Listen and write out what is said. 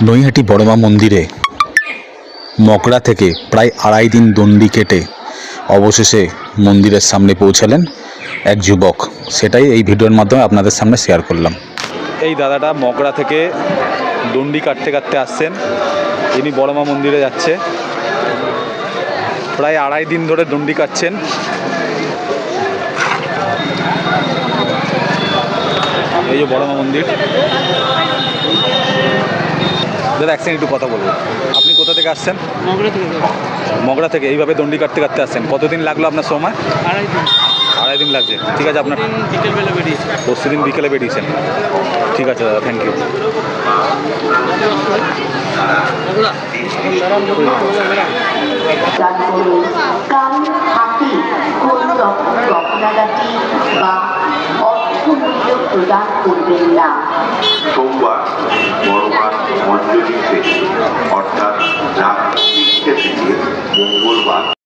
নৈহাটি বড়মা মন্দিরে। মকড়া থেকে প্রায় আড়াই দিন দণ্ডি কেটে অবশেষে মন্দিরের সামনে পৌঁছালেন এক যুবক। সেটাই এই ভিডিওর মাধ্যমে আপনাদের সামনে শেয়ার করলাম। এই দাদাটা মকড়া থেকে দণ্ডি কাটতে কাটতে আসছেন। ইনি বড়মা মন্দিরে যাচ্ছে। প্রায় আড়াই দিন ধরে দণ্ডি কাটছেন। এই যে বড়মা মন্দির। দাদা এক সেকেন্ড একটু কথা বলব। আপনি কোথা থেকে আসছেন? মগরা থেকে যাব। মগরা থেকে এইভাবে দণ্ডি কাটতে কাটতে আসছেন। কতদিন লাগল আপনার সময়? আড়াই দিন। আড়াই দিন লাগছে। ঠিক আছে আপনার দিন বিকেলবেলা বেরিয়েছি। পরশু দিন বিকেলে বেরিয়েছেন। ঠিক আছে দাদা থ্যাংক ইউ বা প্রদান করবেন না। সোমবার இன்றைக்கு ஒவ்வொரு வாரம்